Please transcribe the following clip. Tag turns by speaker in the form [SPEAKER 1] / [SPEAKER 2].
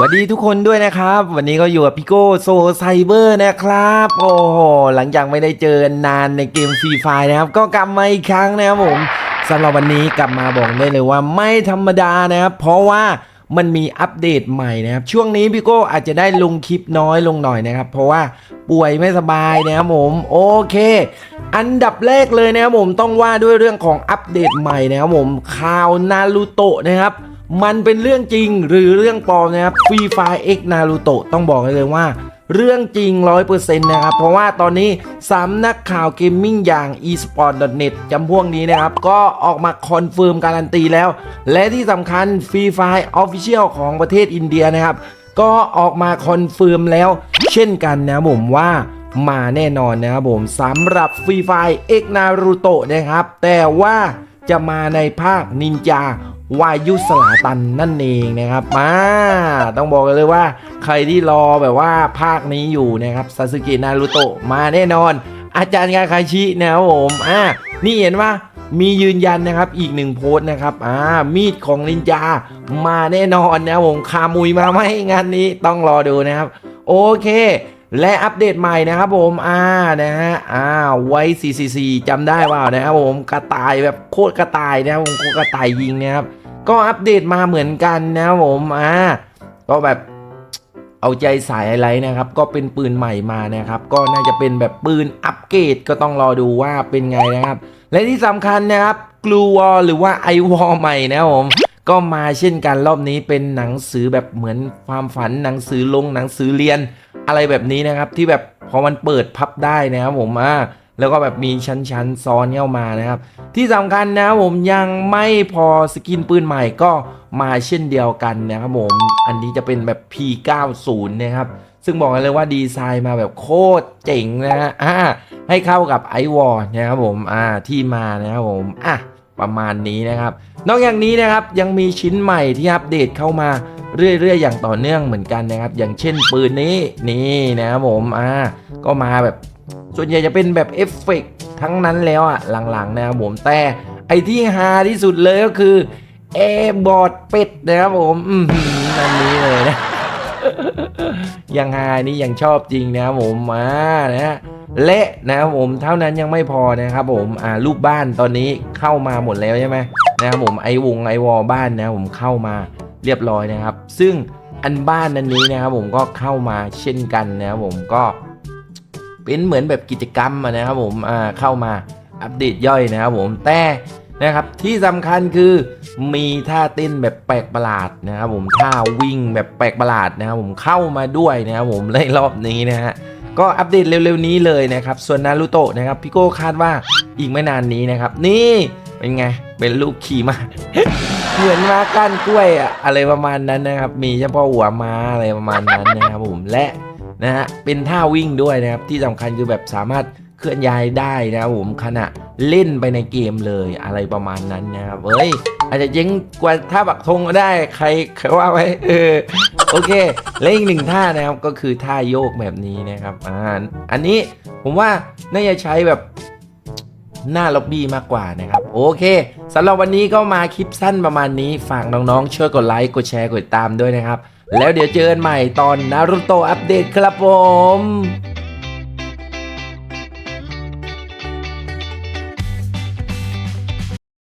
[SPEAKER 1] สวัสดีทุกคนด้วยนะครับ วันนี้ก็อยู่กับพี่โก้โซไซเบอร์นะครับ โอ้โหหลังจากไม่ได้เจอนานในเกมฟรีไฟนะครับ ก็กลับมาอีกครั้งนะครับผมสำหรับวันนี้กลับมาบอกได้เลยว่าไม่ธรรมดานะครับ เพราะว่ามันมีอัปเดตใหม่นะครับ ช่วงนี้พี่โก้อาจจะได้ลงคลิปน้อยลงหน่อยนะครับ เพราะว่าป่วยไม่สบายนะครับผมโอเค อันดับแรกเลยนะครับผมต้องว่าด้วยเรื่องของอัปเดตใหม่นะครับผมข่าวนารูโตะนะครับ มันเป็นเรื่องจริงหรือเรื่องปลอมนะครับฟรีไฟ X Naruto ต้องบอกเลยว่า เรื่องจริง 100%นะครับ เพราะว่าตอนนี้สำนักข่าวเกมมิ่งอย่าง esport.net จำพวกนี้นะครับ ก็ออกมาคอนเฟิร์มการันตีแล้ว และที่สำคัญฟรีไฟ Official ของประเทศอินเดียนะครับ ก็ออกมาคอนเฟิร์มแล้ว เช่นกันนะผมว่ามาแน่นอนนะครับผมสำหรับฟรีไฟ X Naruto นะครับ แต่ว่าจะมาในภาคนินจา วายุสลาตันนั่นเองนะครับมาต้องบอกเลยว่า ใครที่รอแบบว่าภาคนี้อยู่นะครับซาสึกินารุโตะมาแน่นอน อาจารย์กาคาชินะครับผมอ่านี่เห็นว่ามียืนยันนะครับอีกหนึ่งโพสต์นะครับอ่ามีดของนินจามาแน่นอนนะครับผมคามุยมาไหมงานนี้ต้องรอดูนะครับ โอเค และอัปเดตใหม่นะครับผมอ่านะฮะอ่าไว้444จำได้เปล่านะครับผมกระต่ายแบบโคตรกระต่ายนะครับผมโคตรกระต่ายยิงนะครับ ก็อัปเดตมาเหมือนกันนะครับผมอ่าก็แบบเอาใจสายอะไรนะครับ ก็เป็นปืนใหม่มานะครับ ก็น่าจะเป็นแบบปืนอัปเกรดก็ต้องรอดูว่าเป็นไงนะครับ และที่สำคัญนะครับกลูวอหรือว่าไอวอใหม่นะครับผมก็มาเช่นกันรอบนี้เป็นหนังสือแบบเหมือนความฝันหนังสือลงหนังสือเรียน อะไรแบบนี้นะครับ ที่แบบพอมันเปิดพับได้นะครับผมอ่า แล้วก็แบบมีชั้นๆซ้อนเข้ามานะครับ ที่สำคัญนะผมยังไม่พอสกินปืนใหม่ก็มาเช่นเดียวกันนะครับผม อันนี้จะเป็นแบบ P90 นะครับ ซึ่งบอกเลยว่าดีไซน์มาแบบโคตรเจ๋งนะฮะอ่าให้เข้ากับไอวอร์นะครับผมอ่าที่มานะครับผมอะประมาณนี้นะครับ นอกจากนี้นะครับยังมีชิ้นใหม่ที่อัปเดตเข้ามาเรื่อยๆ อย่างต่อเนื่องเหมือนกันนะครับ อย่างเช่นปืนนี้นี่นะครับผมอ่าก็มาแบบ ส่วนใหญ่จะเป็นแบบเอฟเฟกต์ทั้งนั้นแล้วอะหลังๆนะครับผมแต่ไอที่ฮาที่สุดเลยก็คือแอร์บอร์ดเป็ดนะครับผมอืมอันนี้เลยนะยังฮานี่ยังชอบจริงนะครับผมมานะฮะและนะครับผมเท่านั้นยังไม่พอนะครับผมอ่าลูกบ้านตอนนี้เข้ามาหมดแล้วใช่ไหมนะครับผมไอวงไอวอบ้านนะครับผมเข้ามาเรียบร้อยนะครับ ซึ่งอันบ้านอันนี้นะครับผมก็เข้ามาเช่นกันนะครับผมก็ เป็นเหมือนแบบกิจกรรมนะครับผมเข้ามาอัปเดตย่อยนะครับผมแต่นะครับที่สำคัญคือมีท่าเต้นแบบแปลกประหลาดนะครับผมท่าวิ่งแบบแปลกประหลาดนะครับผมเข้ามาด้วยนะครับผมในรอบนี้นะฮะก็อัปเดตเร็วๆนี้เลยนะครับส่วนนารูโตะนะครับพี่โก้คาดว่าอีกไม่นานนี้นะครับ นี่เป็นไงเป็นลูกขี่มาเหมือนมาก้านกล้วยอะอะไรประมาณนั้นนะครับ มีเฉพาะหัวมาอะไรประมาณนั้นนะครับผมและ นะฮะเป็นท่าวิ่งด้วยนะครับที่สำคัญคือแบบสามารถเคลื่อนย้ายได้นะครับผมขณะเล่นไปในเกมเลยอะไรประมาณนั้นนะครับเฮ้ยอาจจะเจ๊งกว่าท่าบักธงก็ได้ใครใครว่าไว้เออโอเค และอีกหนึ่งท่านะครับก็คือท่าโยกแบบนี้นะครับอ่าอันนี้ผมว่าน่าจะใช้แบบหน้าล็อบบี้มากกว่านะครับ โอเคสำหรับวันนี้ก็มาคลิปสั้นประมาณนี้ ฝากน้องๆช่วยกดไลค์กดแชร์กดตามด้วยนะครับ แล้วเดี๋ยวเจอกันใหม่ตอนนารุโตอัปเดตครับผม